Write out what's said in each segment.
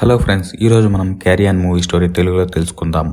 Hello friends ఈరోజు మనం క్యారియన్ movie story తెలుగులో తెలుసుకుందాం.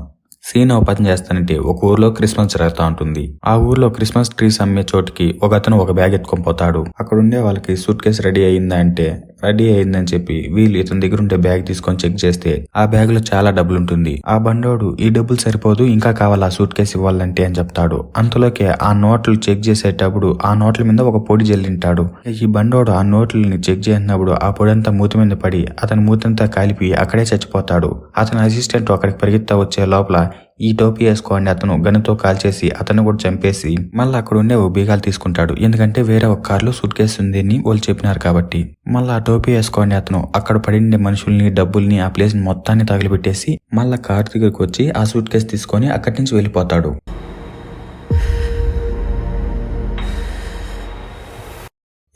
సీన్ ఓపెన్ చేస్తానంటే ఒక ఊర్లో క్రిస్మస్ జరుగుతూ ఉంటుంది. ఆ ఊర్లో క్రిస్మస్ ట్రీస్ అమ్మే చోటికి ఒక అతను ఒక బ్యాగ్ ఎత్తుకొని పోతాడు. అక్కడ ఉండే వాళ్ళకి సూట్ కేసు రెడీ అయిందా అంటే రెడీ అయిందని చెప్పి వీళ్ళు ఇతని దగ్గర ఉండే బ్యాగ్ తీసుకొని చెక్ చేస్తే ఆ బ్యాగ్లో చాలా డబ్బులు ఉంటుంది. ఆ బండోడు ఈ డబ్బులు సరిపోదు ఇంకా కావాలా సూట్ కేసు ఇవ్వాలంటే అని చెప్తాడు. అంతలోకే ఆ నోట్లు చెక్ చేసేటప్పుడు ఆ నోట్ల మీద ఒక పొడి జల్లింటాడు ఈ బండోడు ఆ నోట్లని చెక్ చేసినప్పుడు ఆ పొడి అంతా మూతి మీద పడి అతని మూతంతా కాలిపి అక్కడే చచ్చిపోతాడు. అతని అసిస్టెంట్ అక్కడికి పరిగెత్తా వచ్చే లోపల ఈ టోపీ వేసుకోండి. అతను గన్నుతో కాల్చేసి అతను కూడా చంపేసి మళ్ళీ అక్కడ ఉండే ఓ బీగాలు తీసుకుంటాడు. ఎందుకంటే వేరే ఒక కార్లో సూట్ కేసు ఉంది అని వాళ్ళు చెప్పినారు కాబట్టి. మళ్ళీ ఆ టోపీ వేసుకోండి అతను. అక్కడ పడిండే మనుషుల్ని డబ్బుల్ని ఆ ప్లేస్ మొత్తాన్ని తగిలిపెట్టేసి మళ్ళీ కార్ దగ్గరికి వచ్చి ఆ సూట్ కేసు తీసుకొని అక్కడి నుంచి వెళ్ళిపోతాడు.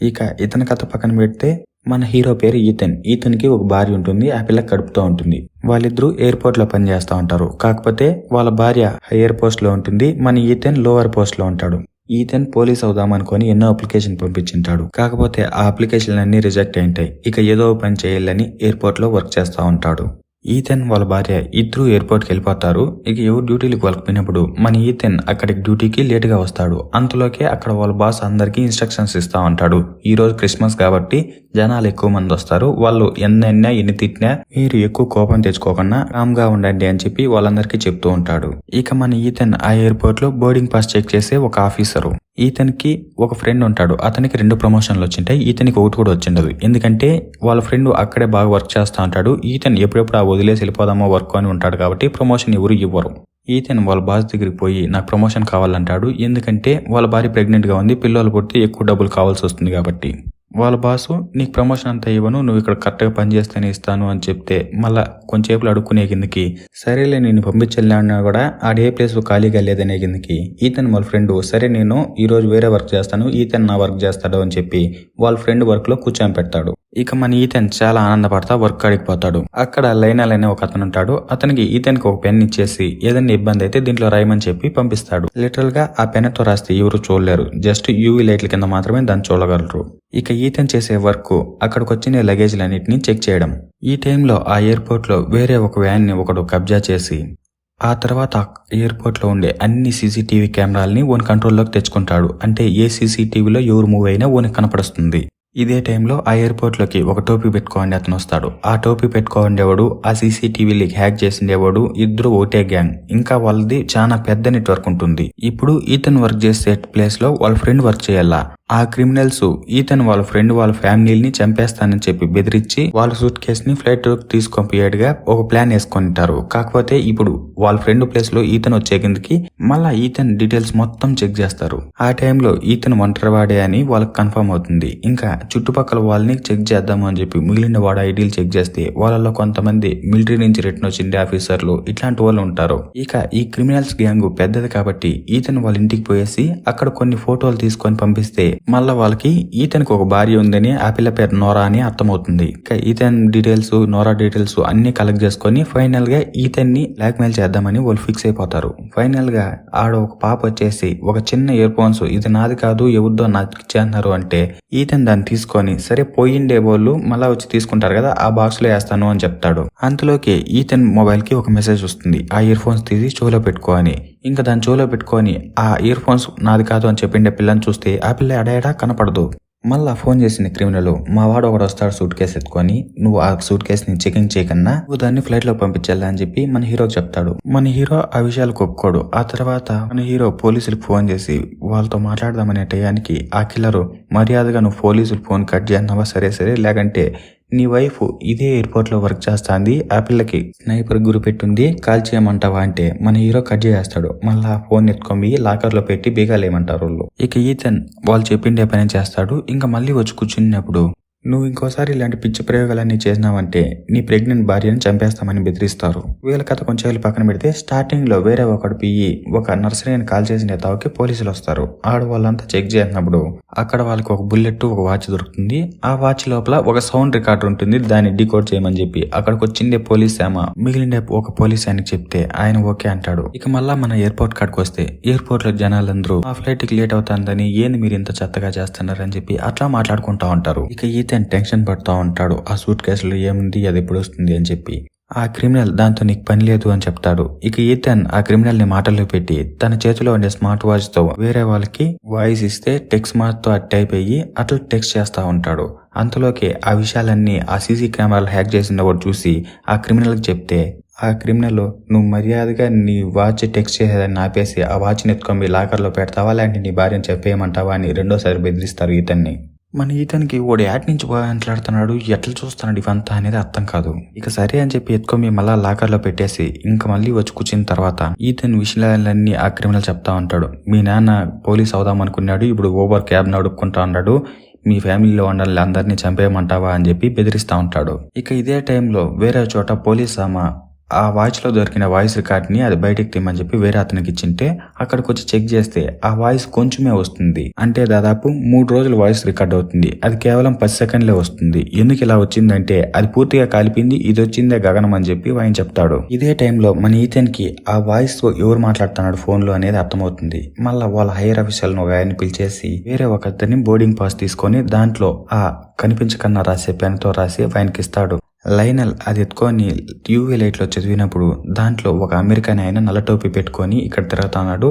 ఇక ఇతని కథ పక్కన పెడితే మన హీరో పేరు ఈతన్. ఈతన్కి ఒక భార్య ఉంటుంది. ఆ పిల్ల కడుపుతూ ఉంటుంది. వాళ్ళిద్దరూ ఎయిర్పోర్ట్లో పనిచేస్తూ ఉంటారు. కాకపోతే వాళ్ళ భార్య హయ్యర్ పోస్ట్లో ఉంటుంది మన ఈతన్ లోవర్ పోస్ట్లో ఉంటాడు. ఈతన్ పోలీస్ అవుదాం అనుకుని ఎన్నో అప్లికేషన్ పంపించింటాడు. కాకపోతే ఆ అప్లికేషన్లన్నీ రిజెక్ట్ అయింటాయి. ఇక ఏదో పని చేయాలని ఎయిర్పోర్ట్లో వర్క్ చేస్తూ ఉంటాడు. ఈతన్ వాళ్ళ భార్య ఇద్దరు ఎయిర్పోర్ట్కి వెళ్ళిపోతారు. ఇక ఎవరు డ్యూటీలకు వెళ్ళకపోయినప్పుడు మన ఈతన్ అక్కడికి డ్యూటీకి లేట్గా వస్తాడు. అంతలోకే అక్కడ వాళ్ళ బాస్ అందరికీ ఇన్స్ట్రక్షన్స్ ఇస్తా ఉంటాడు. ఈ రోజు క్రిస్మస్ కాబట్టి జనాలు ఎక్కువ మంది వస్తారు. వాళ్ళు ఎన్నెన్నా ఎన్ని తిట్టినా మీరు ఎక్కువ కోపం తెచ్చుకోకుండా కామ్గా ఉండండి అని చెప్పి వాళ్ళందరికీ చెప్తూ ఉంటాడు. ఇక మన ఈతన్ ఆ ఎయిర్పోర్ట్లో బోర్డింగ్ పాస్ చెక్ చేసే ఒక ఆఫీసరు. ఈతనికి ఒక ఫ్రెండ్ ఉంటాడు. అతనికి రెండు ప్రమోషన్లు వచ్చింటాయి. ఈతనికి ఒకటి కూడా వచ్చిండదు. ఎందుకంటే వాళ్ళ ఫ్రెండ్ అక్కడే బాగా వర్క్ చేస్తూ ఉంటాడు. ఈతన్ ఎప్పుడెప్పుడు ఆ వదిలేసి వెళ్ళిపోదామో వర్క్ అని ఉంటాడు కాబట్టి ప్రమోషన్ ఎవరు ఇవ్వరు. ఈతన్ వాళ్ళ బాస్ దగ్గరికి పోయి నాకు ప్రమోషన్ కావాలంటాడు. ఎందుకంటే వాళ్ళ భార్య ప్రెగ్నెంట్గా ఉంది. పిల్లలు పుడితే ఎక్కువ డబ్బులు కావాల్సి వస్తుంది కాబట్టి. వాళ్ళ బాసు నీకు ప్రమోషన్ అంతా ఇవ్వను నువ్వు ఇక్కడ కరెక్ట్గా పని చేస్తేనే ఇస్తాను అని చెప్తే మళ్ళా కొంచెంసేపులు అడుక్కునే కిందకి సరేలే నేను పంపించలేనా కూడా ఆడే ప్లేస్ ఖాళీగా లేదనే కిందకి ఈతన్ వాళ్ళ ఫ్రెండ్ సరే నేను ఈరోజు వేరే వర్క్ చేస్తాను ఈతన్ నా వర్క్ చేస్తాడు అని చెప్పి వాళ్ళ ఫ్రెండ్ వర్క్లో కూర్చొని పెడతాడు. ఇక మన ఈతన్ చాలా ఆనందపడతా వర్క్ అడిగిపోతాడు అక్కడ లైనల్ అనే ఒక అతను ఉంటాడు అతనికి ఈతన్కి ఒక పెన్ ఇచ్చేసి ఏదైనా ఇబ్బంది అయితే దీంట్లో రాయమని చెప్పి పంపిస్తాడు. లిటరల్గా ఆ పెన్తో రాస్తే ఎవరు చూడలేరు. జస్ట్ యూవీ లైట్ల కింద మాత్రమే దాన్ని చూడగలరు. ఇక ఈతన్ చేసే వర్క్ అక్కడికి వచ్చిన లగేజ్లన్నింటినీ చెక్ చేయడం. ఈ టైంలో ఆ ఎయిర్పోర్ట్లో వేరే ఒక వ్యాన్ని ఒకడు కబ్జా చేసి ఆ తర్వాత ఎయిర్పోర్ట్లో ఉండే అన్ని సీసీటీవీ కెమెరాలని ఓన్ కంట్రోల్లోకి తెచ్చుకుంటాడు. అంటే ఏ సీసీటీవీలో ఎవరు మూవ్ అయినా ఓన్ కనపడుస్తుంది. ఇదే టైంలో ఆ ఎయిర్పోర్ట్లోకి ఒక టోపీ పెట్టుకోండి అతను వస్తాడు ఆ టోపీ పెట్టుకోండేవాడు ఆ సీసీటీవీలకి హ్యాక్ చేసిండేవాడు ఇద్దరు ఒకటే గ్యాంగ్. ఇంకా వాళ్ళది చాలా పెద్ద నెట్వర్క్ ఉంటుంది. ఇప్పుడు ఈతన్ వర్క్ చేసే ప్లేస్లో వాళ్ళ ఫ్రెండ్ వర్క్ చేయాలా? ఆ క్రిమినల్స్ ఈతన్ వాళ్ళ ఫ్రెండ్ వాళ్ళ ఫ్యామిలీని చంపేస్తానని చెప్పి బెదిరించి వాళ్ళ సూట్ కేస్ని ఫ్లైట్ తీసుకొనిపోయేట్టుగా ఒక ప్లాన్ వేసుకుంటారు. కాకపోతే ఇప్పుడు వాళ్ళ ఫ్రెండ్ ప్లేస్లో ఈతన్ వచ్చే కిందకి మళ్ళా ఈతన్ డీటెయిల్స్ మొత్తం చెక్ చేస్తారు. ఆ టైంలో ఈతన్ ఒంటరివాడే అని వాళ్ళకి కన్ఫర్మ్ అవుతుంది. ఇంకా చుట్టుపక్కల వాళ్ళని చెక్ చేద్దాం అని చెప్పి మిగిలిన వాడు ఐడీలు చెక్ చేస్తే వాళ్ళలో కొంతమంది మిలిటరీ నుంచి రిటర్న్ వచ్చిండే ఆఫీసర్లు ఇట్లాంటి వాళ్ళు ఉంటారు. ఇక ఈ క్రిమినల్స్ గ్యాంగ్ పెద్దది కాబట్టి ఈతన్ వాళ్ళ ఇంటికి పోయేసి అక్కడ కొన్ని ఫోటోలు తీసుకొని పంపిస్తే మళ్ళా వాళ్ళకి ఈతనికి ఒక భార్య ఉందని ఆ పిల్ల పేరు నోరా అని అర్థమవుతుంది. ఇక ఈతన్ డీటెయిల్స్ నోరా డీటెయిల్స్ అన్ని కలెక్ట్ చేసుకొని ఫైనల్గా ఈతన్ని బ్లాక్ మెయిల్ చేద్దామని వాళ్ళు ఫిక్స్ అయిపోతారు. ఫైనల్గా ఆడ ఒక పాప వచ్చేసి ఒక చిన్న ఇయర్ ఫోన్స్ ఇది నాది కాదు ఎవరిదో నాకు ఇచ్చేస్తున్నారు అంటే ఈతన్ దాన్ని తీసుకొని సరే పోయిండే వాళ్ళు మళ్ళా వచ్చి తీసుకుంటారు కదా ఆ బాక్స్లో వేస్తాను అని చెప్తాడు. అంతలోకి ఈతన్ మొబైల్కి ఒక మెసేజ్ వస్తుంది. ఆ ఇయర్ ఫోన్స్ తీసి చెవులో పెట్టుకో అని. ఇంకా దాని చెవులో పెట్టుకొని ఆ ఇయర్ ఫోన్స్ నాది కాదు అని చెప్పిండే పిల్లని చూస్తే ఆ పిల్ల ఎడేడా కనపడదు. మళ్ళా ఫోన్ చేసిన క్రిమినల్. మా వాడు ఒకడు వస్తాడు సూట్ కేసు ఎత్తుకొని నువ్వు ఆ సూట్ కేసుని చెకింగ్ చేయకన్నా నువ్వు దాన్ని ఫ్లైట్లో పంపించాలి అని చెప్పి మన హీరోకి చెప్తాడు. మన హీరో ఆ విషయాలు ఒప్పుకోడు ఆ తర్వాత మన హీరో పోలీసులకు ఫోన్ చేసి వాళ్ళతో మాట్లాడదామనే టయానికి ఆ కిల్లరు మర్యాదగా నువ్వు పోలీసులు ఫోన్ కట్ చేయన్నావా సరే సరే లేకంటే నీ వైఫ్ ఇదే ఎయిర్పోర్ట్లో వర్క్ చేస్తాంది ఆ పిల్లకి స్నైపర్ గురి పెట్టుంది కాల్ చేయమంటావా అంటే మన హీరో కట్ చేస్తాడు మళ్ళా ఫోన్ ఎత్తుకొని లాకర్లో పెట్టి బీగాలేయమంటారు వాళ్ళు. ఇక ఈతన్ వాళ్ళు చెప్పిండే పని చేస్తాడు ఇంకా మళ్ళీ వచ్చి కూర్చున్నప్పుడు నువ్వు ఇంకోసారి ఇలాంటి పిచ్చి ప్రయోగాలన్నీ చేసినావంటే నీ ప్రెగ్నెంట్ భార్యను చంపేస్తామని బెదిరిస్తారు. వీళ్ళ కథ కొంచెం పక్కన పెడితే స్టార్టింగ్లో వేరే ఒకడు పియ్యి ఒక నర్సరీని కాల్ చేసిన తావుకి పోలీసులు వస్తారు. ఆడు వాళ్ళంతా చెక్ చేసినప్పుడు అక్కడ వాళ్ళకి ఒక బుల్లెట్ ఒక వాచ్ దొరుకుతుంది. ఆ వాచ్ లోపల ఒక సౌండ్ రికార్డర్ ఉంటుంది. దాన్ని డీకోడ్ చేయమని చెప్పి అక్కడికి వచ్చిండే పోలీస్ సేమ మిగిలిన ఒక పోలీస్ ఆయనకి చెప్తే ఆయన ఓకే అంటాడు. ఇక మళ్ళా మన ఎయిర్పోర్ట్ కాడికి వస్తే ఎయిర్పోర్ట్లో జనాలందరూ ఆ ఫ్లైట్కి లేట్ అవుతుందని ఏంది మీరు ఇంత చెత్తగా చేస్తున్నారని చెప్పి అట్లా మాట్లాడుకుంటా ఉంటారు. ఇక ఈ ఈతన్ టెన్షన్ పడుతూ ఉంటాడు. ఆ సూట్ కేసులో ఏముంది? అది ఎప్పుడు వస్తుంది? అని చెప్పి. ఆ క్రిమినల్ దాంతో నీకు పని లేదు అని చెప్తాడు. ఇక ఈతన్ ఆ క్రిమినల్ని మాటల్లో పెట్టి తన చేతిలో ఉండే స్మార్ట్ వాచ్తో వేరే వాళ్ళకి వాయిస్ ఇస్తే టెక్స్ట్ మార్క్తో టైప్ అయ్యి అట్లా టెక్స్ట్ చేస్తూ ఉంటాడు. అంతలోకి ఆ విషయాలన్నీ ఆ సీసీ కెమెరాలు హ్యాక్ చేసిన వాడు చూసి ఆ క్రిమినల్కి చెప్తే ఆ క్రిమినల్ నువ్వు మర్యాదగా నీ వాచ్ టెక్స్ట్ చేసేదాన్ని ఆపేసి ఆ వాచ్ని ఎత్తుకొని లాకర్లో పెడతావా? లేదంటే నీ భార్యను చెప్పేయమంటావా అని రెండోసారి బెదిరిస్తారు ఈతన్ని. మన ఈతనికి ఓడి యాడ్ నుంచి మాట్లాడుతున్నాడు ఎట్లా చూస్తున్నాడు ఇవంతా అనేది అర్థం కాదు. ఇక సరే అని చెప్పి ఎత్తుకొని మళ్ళా లాకర్లో పెట్టేసి ఇంకా మళ్ళీ వచ్చి కూర్చున్న తర్వాత ఈతన్ విషయాలన్నీ ఆ క్రిమినల్ చెప్తా ఉంటాడు. మీ నాన్న పోలీస్ అవుదాం అనుకున్నాడు ఇప్పుడు ఓవర్ క్యాబ్ నడుపుకుంటా ఉన్నాడు మీ ఫ్యామిలీలో ఉండాలి అందరినీ చంపేయమంటావా అని చెప్పి బెదిరిస్తా ఉంటాడు. ఇక ఇదే టైంలో వేరే చోట పోలీస్ ఆమె ఆ వాయిస్లో దొరికిన వాయిస్ రికార్డ్ని అది బయటకు తీయమని చెప్పి వేరే అతనికి ఇచ్చింటే అక్కడికి వచ్చి చెక్ చేస్తే ఆ వాయిస్ కొంచెమే వస్తుంది. అంటే దాదాపు మూడు రోజులు వాయిస్ రికార్డ్ అవుతుంది. అది కేవలం పది సెకండ్లే వస్తుంది. ఎందుకు ఇలా వచ్చిందంటే అది పూర్తిగా కాలిపింది ఇది వచ్చిందే గగనం అని చెప్పి ఆయన చెప్తాడు. ఇదే టైంలో మన ఈతన్కి ఆ వాయిస్ ఎవరు మాట్లాడుతున్నాడు ఫోన్లో అనేది అర్థమవుతుంది. మళ్ళీ వాళ్ళ హైయర్ ఆఫీసర్ ఒక ఆయన పిలిచేసి వేరే ఒక అతన్ని బోర్డింగ్ పాస్ తీసుకొని దాంట్లో ఆ కనిపించకన్నా రాసే పెన్తో రాసి ఆయనకి ఇస్తాడు. లైనల్ అది ఎత్తుకొని యూవీ లైట్లో చదివినప్పుడు దాంట్లో ఒక అమెరికన్ ఆయన నల్ల టోపీ పెట్టుకొని ఇక్కడ తిరుగుతున్నాడు.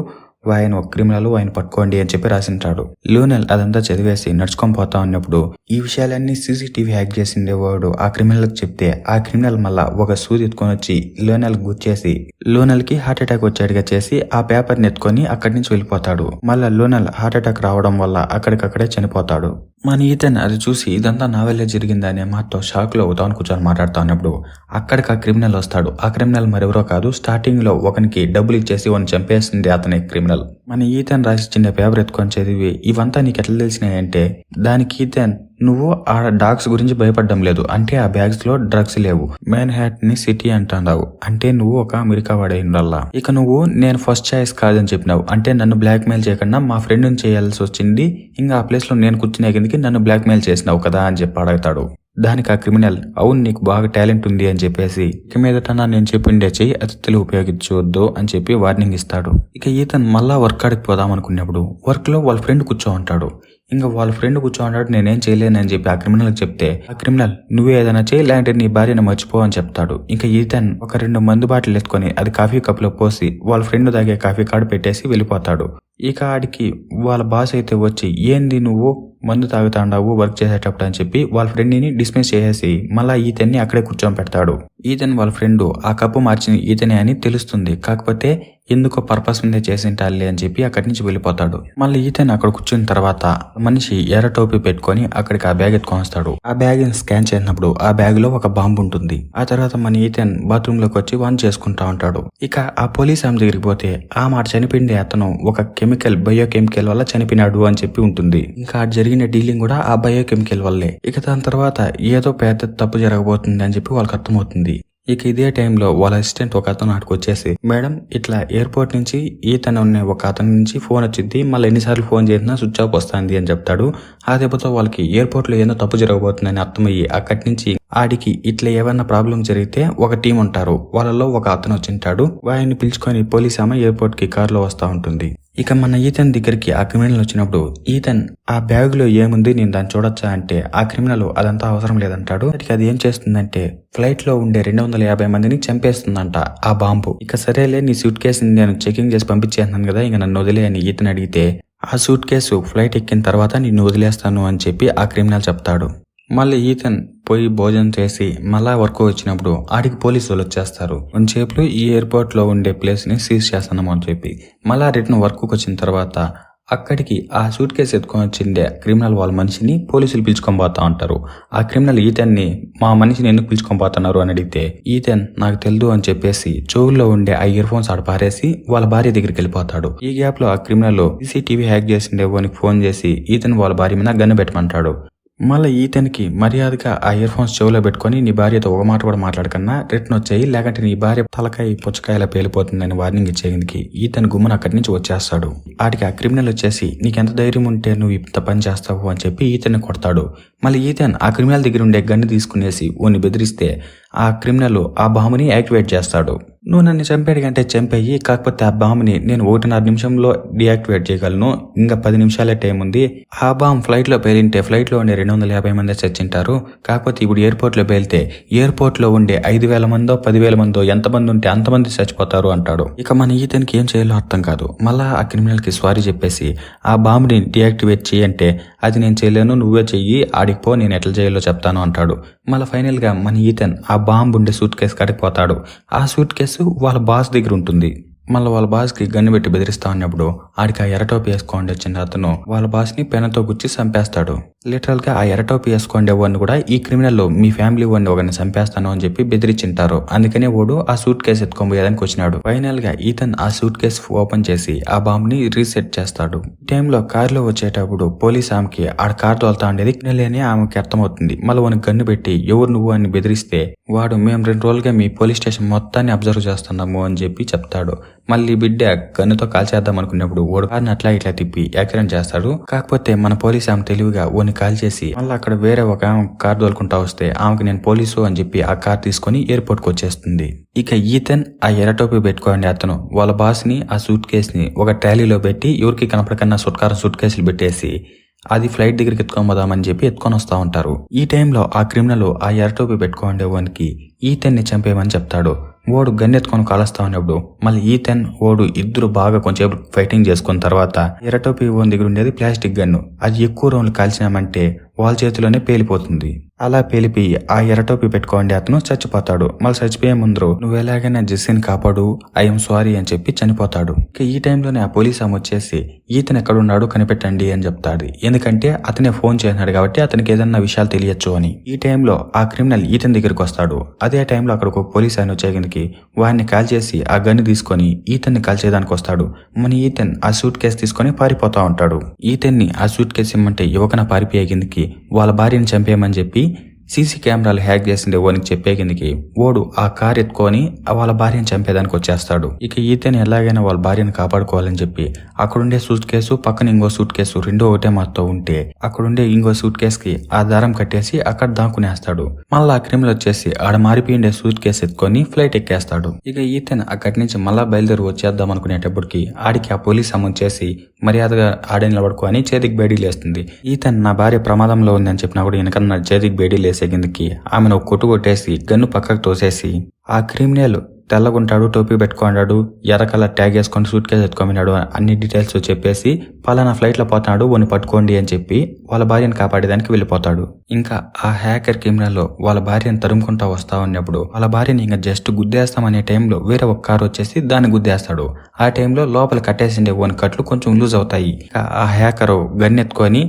ఆయన ఒక క్రిమినల్ ఆయన పట్టుకోండి అని చెప్పి రాసింటాడు. లూనెల్ అదంతా చదివేసి నడుచుకొని పోతా ఉన్నప్పుడు ఈ విషయాలన్నీ సీసీటీవీ హ్యాక్ చేసిండేవాడు ఆ క్రిమినల్ చెప్తే ఆ క్రిమినల్ మళ్ళా ఒక సూది ఎత్తుకొని వచ్చి లోనల్ గుచ్చేసి లోనల్కి హార్ట్ అటాక్ వచ్చేట్టుగా చేసి ఆ పేపర్ని ఎత్తుకొని అక్కడి నుంచి వెళ్ళిపోతాడు. మళ్ళా లోనల్ హార్ట్ అటాక్ రావడం వల్ల అక్కడికక్కడే చనిపోతాడు. మన ఈతన్ అది చూసి ఇదంతా నా వల్లే జరిగిందనే మాతో షాక్లో అవుతాను కూర్చొని మాట్లాడుతా ఉన్నప్పుడు అక్కడికి ఆ క్రిమినల్ వస్తాడు. ఆ క్రిమినల్ మరెవరో కాదు స్టార్టింగ్లో ఒకనికి డబ్బులు ఇచ్చేసి వాడిని చంపేసింది అతని క్రిమినల్. మన ఈతన్ రాసి చిన్న పేపర్ ఎత్తుకొని చదివి ఇవంతా నీకు ఎట్లా తెలిసినాయంటే దానికి ఈతన్ నువ్వు ఆ డాగ్స్ గురించి భయపడడం లేదు. అంటే ఆ బ్యాగ్స్లో డ్రగ్స్ లేవు. మెయిన్ హ్యాట్ని సిటీ అంటున్నావు అంటే నువ్వు ఒక అమెరికా వాడే ఉండాలా ఇక నువ్వు నేను ఫస్ట్ చాయిస్ కాదని చెప్పినావు. అంటే నన్ను బ్లాక్ మెయిల్ చేయకుండా మా ఫ్రెండ్ చేయాల్సి వచ్చింది. ఇంకా ఆ ప్లేస్లో నేను కూర్చునే కిందకి నన్ను బ్లాక్ మెయిల్ చేసినావు కదా అని చెప్పి అడుగుతాడు. దానికి ఆ క్రిమినల్ అవును నీకు బాగా టాలెంట్ ఉంది అని చెప్పేసి ఇక మీదట నేను చెప్పిండే చెయ్యి అతిథులు ఉపయోగించవద్దు అని చెప్పి వార్నింగ్ ఇస్తాడు. ఇక ఈతన్ మళ్ళా వర్క్ ఆడికి పోదాం అనుకున్నప్పుడు వర్క్లో వాళ్ళ ఫ్రెండ్ కూర్చో ఉంటాడు ఇంకా వాళ్ళ ఫ్రెండ్ కూర్చో ఉంటాడు నేనేం చేయలేనని చెప్పి ఆ క్రిమినల్ చెప్తే ఆ క్రిమినల్ నువ్వే ఏదైనా చేయి లేదంటే నీ భార్యను మర్చిపో అని చెప్తాడు. ఇంకా ఈతన్ ఒక రెండు మందు బాటిల్ ఎత్తుకొని అది కాఫీ కప్లో పోసి వాళ్ళ ఫ్రెండ్ తాగే కాఫీ కార్డు పెట్టేసి వెళ్ళిపోతాడు. ఇక ఆడికి వాళ్ళ బాస్ అయితే వచ్చి ఏంది నువ్వు మందు తాగుతాండావు వర్క్ చేసేటప్పుడు అని చెప్పి వాళ్ళ ఫ్రెండ్ని డిస్మిస్ చేసేసి మళ్ళీ ఈతన్ని అక్కడే కూర్చొని పెడతాడు. ఈతన్ వాళ్ళ ఫ్రెండ్ ఆ కప్పు మార్చిన ఈతనే అని తెలుస్తుంది. కాకపోతే ఎందుకో పర్పస్ మీదే చేసింటాలి అని చెప్పి అక్కడి నుంచి వెళ్ళిపోతాడు. మళ్ళీ ఈతన్ అక్కడ కూర్చున్న తర్వాత మనిషి ఎర్ర టోపీ పెట్టుకొని అక్కడికి ఆ బ్యాగ్ ఎత్తుకొని వస్తాడు. ఆ బ్యాగ్ స్కాన్ చేసినప్పుడు ఆ బ్యాగ్లో ఒక బాంబు ఉంటుంది. ఆ తర్వాత మన ఈతన్ బాత్రూమ్లోకి వచ్చి వాన్ చేసుకుంటా ఉంటాడు. ఇక ఆ పోలీస్ ఆమె దగ్గరికి పోతే ఆ మాట చనిపోయింది అతను. ఒక కెమికల్ బయో కెమికల్ వల్ల చనిపోయినాడు అని చెప్పి ఉంటుంది. ఇంకా జరిగిన డీలింగ్ కూడా ఆ బయో కెమికల్ వల్లే. ఇక దాని తర్వాత ఏదో పెద్ద తప్పు జరగబోతుంది అని చెప్పి వాళ్ళకి అర్థమవుతుంది. ఇక ఇదే టైంలో వాళ్ళ అసిస్టెంట్ ఒక అతను అక్కడికి వచ్చేసి మేడం ఇట్లా ఎయిర్పోర్ట్ నుంచి ఈతను ఉన్న ఒక అతని నుంచి ఫోన్ వచ్చింది. మళ్ళీ ఎన్నిసార్లు ఫోన్ చేసినా స్విచ్ ఆఫ్ వస్తుంది అని చెప్తాడు. ఆ దెబ్బతో వాళ్ళకి ఎయిర్పోర్ట్లో ఏదో తప్పు జరగబోతుందని అర్థమయ్యి అక్కడి నుంచి ఆడికి ఇట్లా ఏమైనా ప్రాబ్లం జరిగితే ఒక టీం ఉంటారు. వాళ్ళలో ఒక అతను వచ్చింటాడు వారిని పిలుచుకొని పోలీస్ ఆమె ఎయిర్పోర్ట్కి కారులో వస్తా ఉంటుంది. ఇక మన ఈతన్ దగ్గరికి ఆ క్రిమినల్ వచ్చినప్పుడు ఈతన్ ఆ బ్యాగ్లో ఏముంది? నేను దాన్ని చూడొచ్చా? అంటే ఆ క్రిమినల్ అదంతా అవసరం లేదంటాడు. వాటికి అది ఏం చేస్తుందంటే ఫ్లైట్లో ఉండే రెండు వందల యాభై మందిని చంపేస్తుందంట ఆ బాంబు. ఇక సరేలే నీ సూట్ కేసు నేను చెకింగ్ చేసి పంపించేస్తున్నాను కదా ఇక నన్ను వదిలే అని ఈతన్ అడిగితే ఆ సూట్ కేసు ఫ్లైట్ ఎక్కిన తర్వాత నిన్ను వదిలేస్తాను అని చెప్పి ఆ క్రిమినల్ చెప్తాడు. మళ్ళీ ఈతన్ పోయి భోజనం చేసి మళ్ళా వర్క్ వచ్చినప్పుడు ఆడికి పోలీసు వాళ్ళు వచ్చేస్తారు. కొంచెంసేపు ఈ ఎయిర్పోర్ట్లో ఉండే ప్లేస్ని సీజ్ చేస్తున్నాము అని చెప్పి. మళ్ళా రిటర్న్ వర్క్ వచ్చిన తర్వాత అక్కడికి ఆ సూట్ కేసు ఎత్తుకొని వచ్చిండే క్రిమినల్ వాళ్ళ మనిషిని పోలీసులు పిలుచుకొని పోతా ఉంటారు. ఆ క్రిమినల్ ఈతన్ని మా మనిషిని ఎందుకు పిలుచుకొని పోతున్నారు అని అడిగితే ఈతన్ నాకు తెలియదు అని చెప్పేసి చెవుల్లో ఉండే ఆ ఇయర్ ఫోన్స్ ఆడ పారేసి వాళ్ళ భార్య దగ్గరికి వెళ్ళిపోతాడు. ఈ గ్యాప్లో ఆ క్రిమినల్ సీసీటీవీ హ్యాక్ చేసిండే వానికి ఫోన్ చేసి ఈతన్ వాళ్ళ భార్య మీద గన్ను పెట్టమంటాడు. మళ్ళీ ఈతనికి మర్యాదగా ఆ ఇయర్ ఫోన్స్ చెవులో పెట్టుకొని నీ భార్యతో ఒక మాట కూడా మాట్లాడకన్నా రిటర్న్ వచ్చాయి లేకంటే నీ భార్య తలకాయ పుచ్చకాయలా పేలిపోతుందని వార్నింగ్ ఇచ్చేందుకు ఈతను గుమ్మను అక్కడి నుంచి వచ్చేస్తాడు. ఆడికి ఆ క్రిమినల్ వచ్చేసి నీకెంత ధైర్యం ఉంటే నువ్వు ఇంత పని చేస్తావు అని చెప్పి ఈతన్ని కొడతాడు. మళ్ళీ ఈతన్ ఆ క్రిమినల్ దగ్గర ఉండే గన్ను తీసుకునేసి ఓని బెదిరిస్తే ఆ క్రిమినల్ ఆ బాంబుని యాక్టివేట్ చేస్తాడు. నువ్వు నన్ను చంపాడు కంటే చంపేయి కాకపోతే ఆ బాంబుని నేను ఒకటిన్నర నిమిషంలో డియాక్టివేట్ చేయగలను. ఇంకా పది నిమిషాలే టైం ఉంది. ఆ బాంబ్ ఫ్లైట్లో పేలింటే ఫ్లైట్ ఉండే రెండు వందల యాభై మంది చచ్చింటారు. కాకపోతే ఇప్పుడు ఎయిర్పోర్ట్లో పేలితే ఎయిర్పోర్ట్లో ఉండే ఐదు వేల మందో పదివేల మందో ఎంతమంది ఉంటే అంతమంది చచ్చిపోతారు అంటాడు. ఇక మన ఈతనికి ఏం చేయాలో అర్థం కాదు. మళ్ళా ఆ క్రిమినల్కి సారీ చెప్పేసి ఆ బాంబుని డియాక్టివేట్ చేయంటే అది నేను చేయలేను నువ్వే చెయ్యి ఆడికి పో నేను ఎట్లా చేయాలో చెప్తాను అంటాడు. మళ్ళీ ఫైనల్గా మన ఈతన్ ఆ బాంబు ఉండే సూట్ కేసు కాడికి పోతాడు. ఆ సూట్ కేసు వాళ్ళ బాస్ దగ్గర ఉంటుంది. మళ్ళీ వాళ్ళ బాస్కి గన్ను పెట్టి బెదిరిస్తా ఉన్నప్పుడు ఆడికి ఆ ఎరటోపి వేసుకోండి వచ్చిన అతను. వాళ్ళ బాస్ని పెనతో గుచ్చి చంపేస్తాడు. లిటరల్గా ఆ ఎరటోపి వేసుకోండి వాడిని కూడా ఈ క్రిమినల్ మీ ఫ్యామిలీ వాడిని ఒకరిని చంపేస్తాను అని చెప్పి బెదిరించింటారు అందుకనే వాడు ఆ సూట్ కేసు ఎత్తుకొని వచ్చినాడు. ఫైనల్గా ఈతన్ ఆ సూట్ కేసు ఓపెన్ చేసి ఆ బాంబ్ని రీసెట్ చేస్తాడు. ఈ టైంలో కారులో వచ్చేటప్పుడు పోలీస్ ఆమెకి ఆడ కార్ తోలుతా ఉండేది. క్రిమినల్ ఆమెకి అర్థమవుతుంది. మళ్ళీ వానికి గన్ను పెట్టి ఎవరు నువ్వు అని బెదిరిస్తే వాడు మేము రెండు రోజులుగా మీ పోలీస్ స్టేషన్ మొత్తాన్ని అబ్జర్వ్ చేస్తున్నాము అని చెప్పి చెప్తాడు. మళ్ళీ బిడ్డ గన్నుతో కాల్చేద్దాం అనుకున్నప్పుడు ఓడు కార్ని అట్లా ఇట్లా తిప్పి యాక్సిడెంట్ చేస్తాడు. కాకపోతే మన పోలీస్ ఆమె తెలివిగా ఓని కాల్ చేసి మళ్ళీ అక్కడ వేరే ఒక ఆమె కార్ దోలుకుంటా వస్తే ఆమెకి నేను పోలీసు అని చెప్పి ఆ కార్ తీసుకొని ఎయిర్పోర్ట్కు వచ్చేస్తుంది. ఇక ఈతన్ ఆ ఎర్రటోపీ పెట్టుకోండి అతను. వాళ్ళ బాస్ని ఆ సూట్ కేస్ని ఒక ట్రాలీలో పెట్టి ఎవరికి కనపడకన్నా సుట్కారం సూట్ కేసులు పెట్టేసి అది ఫ్లైట్ దగ్గరికి ఎత్తుకొని పోదామని చెప్పి ఎత్తుకొని వస్తూ ఉంటారు. ఈ టైంలో ఆ క్రిమినల్ ఆ ఎర్రటోపీ పెట్టుకోండి వానికి. ఈతన్ని చంపేయమని చెప్తాడు. ఓడు గన్నెత్తుకొని కాలుస్తా ఉన్నప్పుడు మళ్ళీ ఈతన్ ఓడు ఇద్దరు బాగా కొంచెం ఫైటింగ్ చేసుకున్న తర్వాత ఎర్రటోపి ఓన్ దగ్గర ఉండేది ప్లాస్టిక్ గన్ను. అది ఎక్కువ రౌండ్లు కాల్చినామంటే వాళ్ళ చేతిలోనే పేలిపోతుంది. అలా పిలిపి ఆ ఎరటోపి పెట్టుకోండి అతను చచ్చిపోతాడు. మళ్ళీ చచ్చిపోయే ముందు నువ్వు ఎలాగైనా జెస్సీని కాపాడు ఐఎమ్ సారీ అని చెప్పి చనిపోతాడు. ఇక ఈ టైంలోనే ఆ పోలీస్ ఆమె వచ్చేసి ఈతను ఎక్కడున్నాడు కనిపెట్టండి అని చెప్తాడు ఎందుకంటే అతనే ఫోన్ చేసినాడు కాబట్టి అతనికి ఏదన్నా విషయాలు తెలియచ్చు అని. ఈ టైంలో ఆ క్రిమినల్ ఈతన్ దగ్గరికి వస్తాడు. అదే టైంలో అక్కడ ఒక పోలీస్ ఆయన వచ్చేకి వాడిని కాల్ చేసి ఆ గన్ను తీసుకొని ఈతన్ని కాల్ చేయడానికి వస్తాడు. మన ఈతన్ ఆ సూట్ కేసు తీసుకొని పారిపోతా ఉంటాడు. ఈతన్ని ఆ సూట్ కేసు ఇమ్మంటే యువకన పారిపోయే కిందికి వాళ్ళ భార్యని చంపేయమని చెప్పి సీసీ కెమెరాలు హ్యాక్ చేసిండే ఓనికి చెప్పే కిందకి ఓడు ఆ కార్ ఎత్తుకొని వాళ్ళ భార్యను చంపేదానికి వచ్చేస్తాడు. ఇక ఈతని ఎలాగైనా వాళ్ళ భార్యను కాపాడుకోవాలని చెప్పి అక్కడుండే సూట్ కేసు పక్కన ఇంకో సూట్ కేసు రెండో ఒకటే మాతో ఉంటే అక్కడుండే ఇంకో సూట్ కేసు కి ఆ దారం కట్టేసి అక్కడ దాక్కునేస్తాడు. మళ్ళా ఆ క్రిమినల్ వచ్చేసి ఆడ మారిపోయిండే సూట్ కేసు ఎత్తుకొని ఫ్లైట్ ఎక్కేస్తాడు. ఇక ఈతన్ అక్కడి నుంచి మళ్ళా బయలుదేరి వచ్చేద్దాం అనుకునేటప్పటికి ఆడికి ఆ పోలీస్ అమ్మ వచ్చేసి మర్యాదగా ఆడే నిలబడుకొని చేతికి బేడీ లేస్తుంది ఈతన్ నా భార్య ప్రమాదంలో ఉందని చెప్పినా కూడా వెనకన్నా చేతికి బేడీ లేసే కిందకి ఆమెను కొట్టు కొట్టేసి గన్ను పక్కకు తోసేసి ఆ క్రిమినల్ తెల్లగుంటాడు టోపీ పెట్టుకున్నాడు ఎర్ర కలర్ ట్యాగ్ వేసుకొని సూట్ కేసు ఎత్తుకోమన్నాడు అన్ని డీటెయిల్స్ చెప్పేసి పలానా ఫ్లైట్లో పోతున్నాడు వాడిని పట్టుకోండి అని చెప్పి వాళ్ళ భార్యను కాపాడేదానికి వెళ్ళిపోతాడు. ఇంకా ఆ హ్యాకర్ కెమెరాలో వాళ్ళ భార్యను తరుముకుంటా వస్తా ఉన్నప్పుడు వాళ్ళ భార్యని ఇంకా జస్ట్ గుద్దేస్తామనే టైంలో వేరే ఒక కారు వచ్చేసి దాన్ని గుద్దేస్తాడు. ఆ టైంలో లోపల కట్టేసిండే ఓన్ కట్లు కొంచెం లూజ్ అవుతాయి. ఇంకా ఆ హ్యాకర్ గన్ ఎత్తుకొని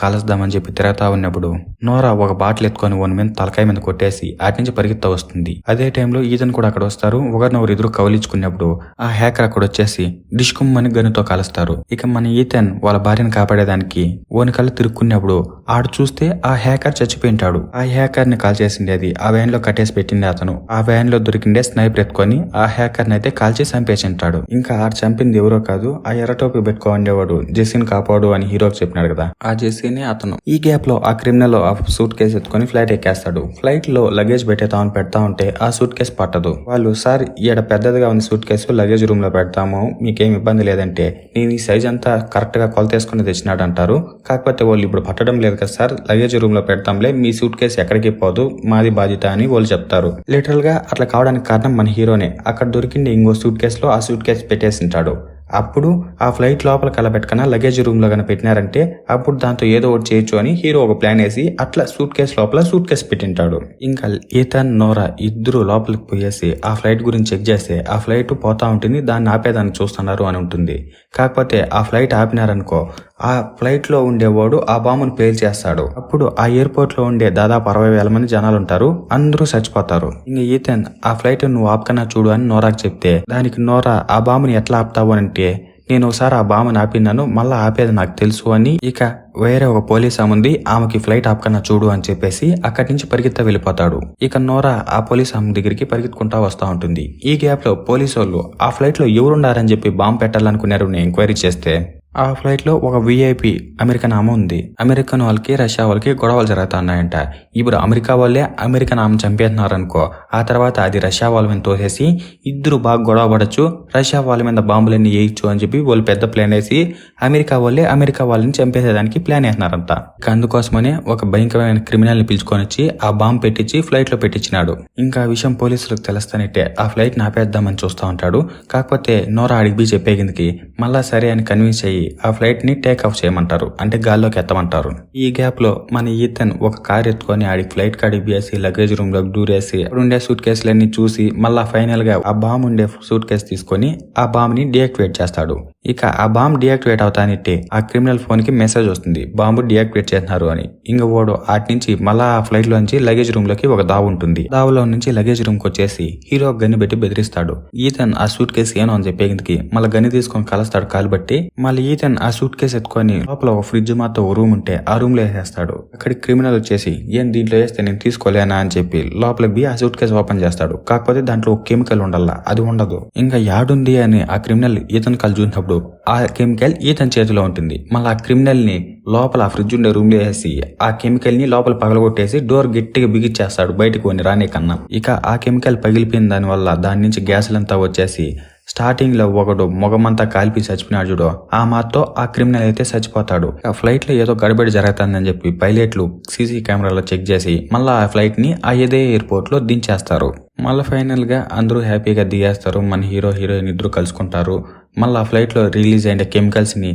కాలుస్తామని చెప్పి తిరగతా ఉన్నప్పుడు నోరా ఒక బాటిల్ ఎత్తుకొని ఓన్ మీద తలకాయ మీద కొట్టేసి అటు నుంచి పరిగెత్తా వస్తుంది. అదే టైంలో ఈతన్ కూడా అక్కడ వస్తారు. ఒకరినొకరు ఎదురు కౌలించుకున్నప్పుడు ఆ హ్యాకర్ అక్కడ వచ్చేసి డిష్కుమ్మని గనుతో కాలుస్తారు. ఇక మన ఈతన్ వాళ్ళ భార్యను కాపాడేదానికి ఓని కళ్ళు తిరుక్కున్నప్పుడు ఆడు చూస్తే ఆ హ్యాకర్ చచ్చిపోయింటాడు. ఆ హ్యాకర్ని కాల్ చేసిండేది ఆ వ్యాన్లో కట్టేసి పెట్టిండే అతను. ఆ వ్యాన్లో దొరికిండే స్నైపర్ ఎత్తుకొని ఆ హ్యాకర్ అయితే కాల్చి చంపేసింటాడు. ఇంకా ఆడు చంపింది ఎవరో కాదు ఆ ఎర్రటోపి పెట్టుకోండేవాడు జెస్సీని కాపాడు అని హీరోకి చెప్పినాడు కదా. ఆ జెస్సీని అతను. ఈ గ్యాప్లో ఆ క్రిమినల్ ఆ సూట్ కేసు ఎత్తుకొని ఫ్లైట్ ఎక్కేస్తాడు. ఫ్లైట్లో లగేజ్ పెట్టేతామని పెడతా ఉంటే ఆ సూట్ కేసు పట్టదు. వాళ్ళు సార్ ఈడ పెద్దదిగా ఉంది సూట్ కేసు లగేజ్ రూమ్లో పెడతాము. మీకేం ఇబ్బంది లేదంటే నేను ఈ సైజ్ అంతా కరెక్ట్గా కొలతేసుకుని తెచ్చినాడు అంటారు కాకపోతే వాళ్ళు ఇప్పుడు పట్టడం లేదు కదా సార్? లగేజ్ రూమ్లో పెడతాంలే మీ సూట్ కేసు ఎక్కడికి పోదు మాది బాధ్యత అని వాళ్ళు చెప్తారు. లిటరల్గా అట్లా కావడానికి కారణం మన హీరోనే. అక్కడ దొరికింది ఇంకో సూట్ కేసులో ఆ సూట్ కేసు పెట్టేసి ఉంటాడు అప్పుడు ఆ ఫ్లైట్ లోపల కలబెట్టకన లగేజ్ రూమ్లో కనుక పెట్టినారంటే అప్పుడు దాంతో ఏదో ఒకటి చేయొచ్చు అని హీరో ఒక ప్లాన్ వేసి అట్లా సూట్ కేసు లోపల సూట్ కేసు పెట్టింటాడు. ఇంకా ఈతన్ నోరా ఇద్దరు లోపలికి పోయేసి ఆ ఫ్లైట్ గురించి చెక్ చేస్తే ఆ ఫ్లైట్ పోతా ఉంటుంది దాన్ని ఆపేదాన్ని చూస్తున్నారు అని ఉంటుంది. కాకపోతే ఆ ఫ్లైట్ ఆపినారనుకో ఆ ఫ్లైట్లో ఉండేవాడు ఆ బాంబును పేల్చేస్తాడు అప్పుడు ఆ ఎయిర్పోర్ట్లో ఉండే దాదాపు అరవై వేల మంది జనాలు ఉంటారు అందరూ చచ్చిపోతారు. ఇంక ఈతన్ ఆ ఫ్లైట్ నువ్వు ఆపకన్నా చూడు అని నోరాకి చెప్తే దానికి నోరా ఆ బాంబుని ఎట్లా ఆపుతావు? అంటే నేను ఒకసారి ఆ బాంబుని ఆపినాను మళ్ళీ ఆపేది నాకు తెలుసు అని. ఇక వేరే ఒక పోలీస్ ఆమె ఉంది ఆమెకి ఫ్లైట్ ఆపకన్నా చూడు అని చెప్పేసి అక్కడి నుంచి పరిగెత్త వెళ్ళిపోతాడు. ఇక నోరా ఆ పోలీస్ ఆమె దగ్గరికి పరిగెత్తుకుంటా వస్తూ ఉంటుంది. ఈ గ్యాప్లో పోలీసు వాళ్ళు ఆ ఫ్లైట్లో ఎవరున్నారని చెప్పి బాంబు పెట్టాలనుకున్నారు ఎంక్వైరీ చేస్తే ఆ ఫ్లైట్లో ఒక విఐపి అమెరికన్ ఆమె ఉంది. అమెరికన్ వాళ్ళకి రష్యా వాళ్ళకి గొడవలు జరుగుతున్నాయంట. ఇప్పుడు అమెరికా వాళ్ళే అమెరికన్ ఆమె చంపేస్తున్నారనుకో ఆ తర్వాత అది రష్యా వాళ్ళ మీద తోసేసి ఇద్దరు బాగా గొడవ పడచ్చు రష్యా వాళ్ళ మీద బాంబులన్నీ వేయచ్చు అని చెప్పి వాళ్ళు పెద్ద ప్లాన్ వేసి అమెరికా వాళ్ళే అమెరికా వాళ్ళని చంపేసేదానికి ప్లాన్ వేస్తున్నారంట. ఇక అందుకోసమనే ఒక భయంకరమైన క్రిమినల్ని పిలుచుకొని వచ్చి ఆ బాంబు పెట్టించి ఫ్లైట్లో పెట్టించినాడు. ఇంకా ఆ విషయం పోలీసులకు తెలుస్తానంటే ఆ ఫ్లైట్ నాపేద్దామని చూస్తూ ఉంటాడు. కాకపోతే నోరా అడిగి చెప్పే కిందకి మళ్ళా సరే అని కన్విన్స్ అయ్యి ఆ ఫ్లైట్ని టేక్ ఆఫ్ చేయమంటారు అంటే గాల్లోకి ఎత్తమంటారు. ఈ గ్యాప్లో మన ఈతన్ ఒక కార్ ఎత్తుకొని ఆడి ఫ్లైట్ కాడికి వేసి లగేజ్ రూమ్లోకి దూరేసి అక్కడ ఉండే సూట్ కేసులన్నీ చూసి మళ్ళా ఫైనల్గా ఆ బామ్ ఉండే సూట్ కేసు తీసుకొని ఆ బాంబ్ని డియాక్టివేట్ చేస్తాడు. ఇక ఆ బాంబ్ డియాక్టివేట్ అవుతానిట్టే ఆ క్రిమినల్ ఫోన్కి మెసేజ్ వస్తుంది బాంబు డియాక్టివేట్ చేస్తున్నారు అని. ఇంక ఓడు అటు నుంచి మళ్ళా ఆ ఫ్లైట్ లోంచి లగేజ్ రూమ్లోకి ఒక దావు ఉంటుంది. దావులో నుంచి లగేజ్ రూమ్కి వచ్చేసి హీరో గన్ను పెట్టి బెదిరిస్తాడు. ఈతన్ ఆ సూట్ కేసు ఏనో అని చెప్పేందుకు మళ్ళీ గన్ను తీసుకొని కలుస్తాడు కాలు బట్టి మళ్ళీ ఈతన్ ఆ సూట్ కేసు ఎత్తుకొని లోపల ఒక ఫ్రిడ్జ్ మాత్రం ఒక రూమ్ ఉంటే ఆ రూమ్లో వేసేస్తాడు. అక్కడికి క్రిమినల్ వచ్చేసి ఏం దీంట్లో వేస్తే నేను తీసుకోలేనా అని చెప్పి లోపల బి ఆ సూట్ కేసు ఓపెన్ చేస్తాడు. కాకపోతే దాంట్లో ఒక కెమికల్ ఉండాలా? అది ఉండదు. ఇంకా యాడుంది అని ఆ క్రిమినల్ ఈతన్ కళ్ళు చూసినప్పుడు ఆ కెమికల్ ఈతన్ చేతిలో ఉంటుంది. మళ్ళీ ఆ క్రిమినల్ని లోపల ఆ ఫ్రిడ్జ్ ఉండే రూమ్ వేసి ఆ కెమికల్ని లోపల పగలగొట్టేసి డోర్ గట్టిగా బిగిచ్చేస్తాడు బయటకు కొని రాని కన్నా. ఇక ఆ కెమికల్ పగిలిపోయిన దాని వల్ల దాని నుంచి గ్యాసులంతా వచ్చేసి స్టార్టింగ్లో ఒకడు మొగమంతా కాల్పి చచ్చిపోయినాడు చూడు. ఆ మాతో ఆ క్రిమినల్ అయితే చచ్చిపోతాడు. ఆ ఫ్లైట్లో ఏదో గడబడి జరుగుతుందని చెప్పి పైలట్లు సీసీ కెమెరాలో చెక్ చేసి మళ్ళీ ఆ ఫ్లైట్ని ఆ ఇదే ఎయిర్పోర్ట్లో దించేస్తారు. మళ్ళీ ఫైనల్గా అందరూ హ్యాపీగా దిగేస్తారు. మన హీరో హీరోయిన్ ఇద్దరు కలుసుకుంటారు. మళ్ళీ ఆ ఫ్లైట్లో రిలీజ్ అయిన కెమికల్స్ని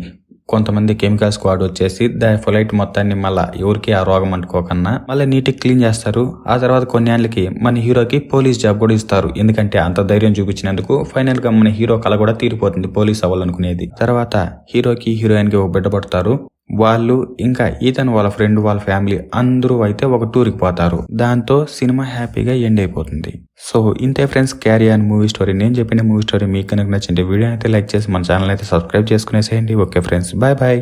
కొంతమంది కెమికల్ స్క్వాడ్ వచ్చేసి దాని ఫ్లైట్ మొత్తాన్ని మళ్ళీ ఎవరికి ఆ రోగం అంటుకోకన్నా మళ్ళీ నీట్గా క్లీన్ చేస్తారు. ఆ తర్వాత కొన్ని ఏళ్ళకి మన హీరోకి పోలీస్ జాబ్ కూడా ఇస్తారు. ఎందుకంటే అంత ధైర్యం చూపించినందుకు ఫైనల్గా మన హీరో కళ కూడా తీరిపోతుంది పోలీస్ అవ్వాలనుకునేది. తర్వాత హీరోకి హీరోయిన్కి ఒక బిడ్డ పడతారు. వాళ్ళు ఇంకా ఈతన్ వాళ్ళ ఫ్రెండ్ వాళ్ళ ఫ్యామిలీ అందరూ అయితే ఒక టూర్కి పోతారు. దాంతో సినిమా హ్యాపీగా ఎండ్ అయిపోతుంది. సో ఇంతే ఫ్రెండ్స్ క్యారీ మూవీ స్టోరీ నేను చెప్పిన మూవీ స్టోరీ మీకు కనుక నచ్చింది వీడియో అయితే లైక్ చేసి మన ఛానల్ అయితే subscribe చేసుకునేసేయండి. Okay friends bye bye